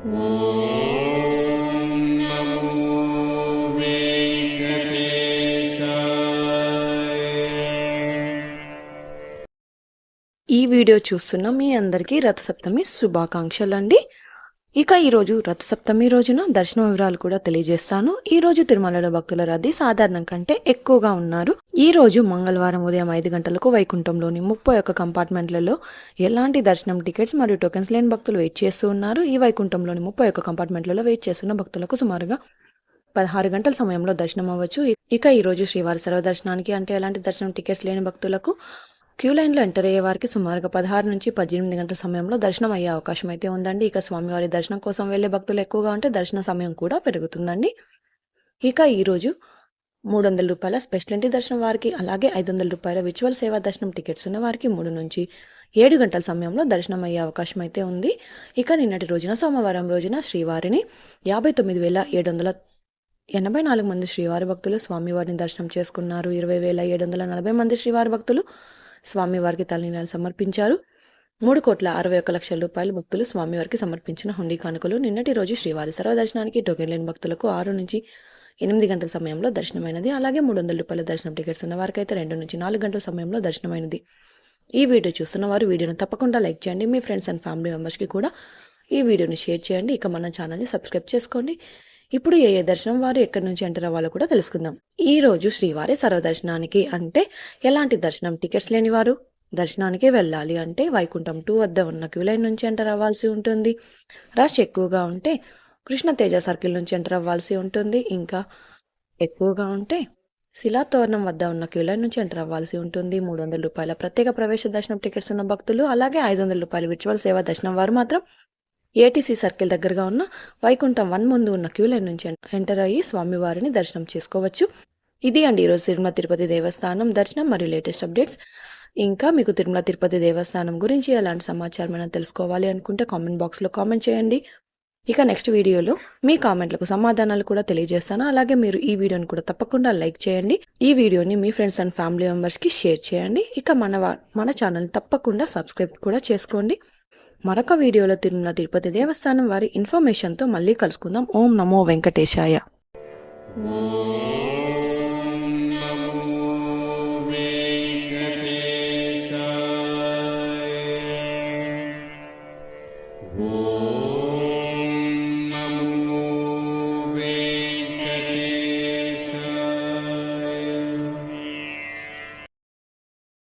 ఈ వీడియో చూస్తున్న మీ అందరికీ రథసప్తమి శుభాకాంక్షలు అండి ఇక ఈరోజు రథసప్తమి రోజున దర్శన వివరాలు కూడా తెలియజేస్తాను. ఈరోజు తిరుమలలో భక్తుల రద్దీ సాధారణం కంటే ఎక్కువగా ఉన్నారు. ఈ రోజు మంగళవారం ఉదయం ఐదు గంటలకు వైకుంఠంలోని ముప్పై ఒక్క కంపార్ట్మెంట్లలో ఎలాంటి దర్శనం టికెట్స్ మరియు టోకెన్స్ లేని భక్తులు వెయిట్ చేస్తూ ఉన్నారు? ఈ వైకుంఠంలోని ముప్పై ఒక్క కంపార్ట్మెంట్లలో వెయిట్ చేస్తున్న భక్తులకు సుమారుగా పదహారు గంటల సమయంలో దర్శనం అవ్వచ్చు. ఇక ఈ రోజు శ్రీవారి సర్వదర్శనానికి అంటే ఎలాంటి దర్శనం టికెట్స్ లేని భక్తులకు క్యూ లైన్లో ఎంటర్ అయ్యే వారికి సుమారుగా పదహారు నుంచి పద్దెనిమిది గంటల సమయంలో దర్శనం అయ్యే అవకాశం అయితే ఉందండి. ఇక స్వామివారి దర్శనం కోసం వెళ్ళే భక్తులు ఎక్కువగా ఉంటే దర్శన సమయం కూడా పెరుగుతుందండి. ఇక ఈరోజు మూడు వందల రూపాయల స్పెషల్ ఎంట్రీ దర్శనం వారికి అలాగే ఐదు వందల రూపాయల విచువల్ సేవా దర్శనం టికెట్స్ ఉన్న వారికి మూడు నుంచి ఏడు గంటల సమయంలో దర్శనం అయ్యే అవకాశం అయితే ఉంది. ఇక నిన్నటి రోజున సోమవారం రోజున శ్రీవారిని యాభై తొమ్మిది వేల ఏడు వందల ఎనభై నాలుగు మంది శ్రీవారి భక్తులు స్వామివారిని దర్శనం చేసుకున్నారు. ఇరవై వేల ఏడు వందల నలభై మంది శ్రీవారి భక్తులు స్వామివారికి తలనీలాలు సమర్పించారు. మూడు కోట్ల అరవై ఒక్క లక్షల రూపాయలు భక్తులు స్వామివారికి సమర్పించిన హుండీ కానుకలు. నిన్నటి రోజు శ్రీవారి సర్వదర్శనానికి టోకెన్ లేని భక్తులకు ఆరు నుంచి ఎనిమిది గంటల సమయంలో దర్శనమైనది. అలాగే మూడు వందల రూపాయల దర్శనం టికెట్స్ ఉన్న వారికైతే రెండు నుంచి నాలుగు గంటల సమయంలో దర్శనమైనది. ఈ వీడియో చూస్తున్న వారు వీడియోను తప్పకుండా లైక్ చేయండి. మీ ఫ్రెండ్స్ అండ్ ఫ్యామిలీ మెంబర్స్కి కూడా ఈ వీడియోని షేర్ చేయండి. ఇక మన ఛానల్ని సబ్స్క్రైబ్ చేసుకోండి. ఇప్పుడు ఏ ఏ దర్శనం వారు ఎక్కడి నుంచి ఎంటర్ అవ్వాలో కూడా తెలుసుకుందాం. ఈ రోజు శ్రీవారి సర్వదర్శనానికి అంటే ఎలాంటి దర్శనం టికెట్స్ లేని వారు? దర్శనానికి వెళ్ళాలి అంటే వైకుంఠం టూ వద్ద ఉన్న క్యూ లైన్ నుంచి ఎంటర్ అవ్వాల్సి ఉంటుంది. రష్ ఎక్కువగా ఉంటే కృష్ణ తేజ సర్కిల్ నుంచి ఎంటర్ అవ్వాల్సి ఉంటుంది. ఇంకా ఎక్కువగా ఉంటే శిలాతోరణం వద్ద ఉన్న క్యూ లైన్ నుంచి ఎంటర్ అవ్వాల్సి ఉంటుంది. మూడు వందల రూపాయల ప్రత్యేక ప్రవేశ దర్శనం టికెట్స్ ఉన్న భక్తులు అలాగే ఐదు వందల రూపాయల విర్చువల్ సేవా దర్శనం వారు మాత్రం ఏటీసీ సర్కిల్ దగ్గరగా ఉన్న వైకుంఠం వన్ ముందు ఉన్న క్యూ లైన్ నుంచి ఎంటర్ అయ్యి స్వామివారిని దర్శనం చేసుకోవచ్చు. ఇది అండి ఈరోజు తిరుమల తిరుపతి దేవస్థానం దర్శనం మరియు లేటెస్ట్ అప్డేట్స్. ఇంకా మీకు తిరుమల తిరుపతి దేవస్థానం గురించి ఎలాంటి సమాచారం అయినా తెలుసుకోవాలి అనుకుంటే కామెంట్ బాక్స్లో కామెంట్ చేయండి. ఇక నెక్స్ట్ వీడియోలో మీ కామెంట్లకు సమాధానాలు కూడా తెలియజేస్తాను. అలాగే మీరు ఈ వీడియోని కూడా తప్పకుండా లైక్ చేయండి. ఈ వీడియోని మీ ఫ్రెండ్స్ అండ్ ఫ్యామిలీ మెంబర్స్కి షేర్ చేయండి. ఇక మన మన ఛానల్ తప్పకుండా సబ్స్క్రైబ్ కూడా చేసుకోండి. మరొక వీడియోలో తిరుమల తిరుపతి దేవస్థానం వారి ఇన్ఫర్మేషన్తో మళ్ళీ కలుసుకుందాం. ఓం నమో వెంకటేశాయ. Oh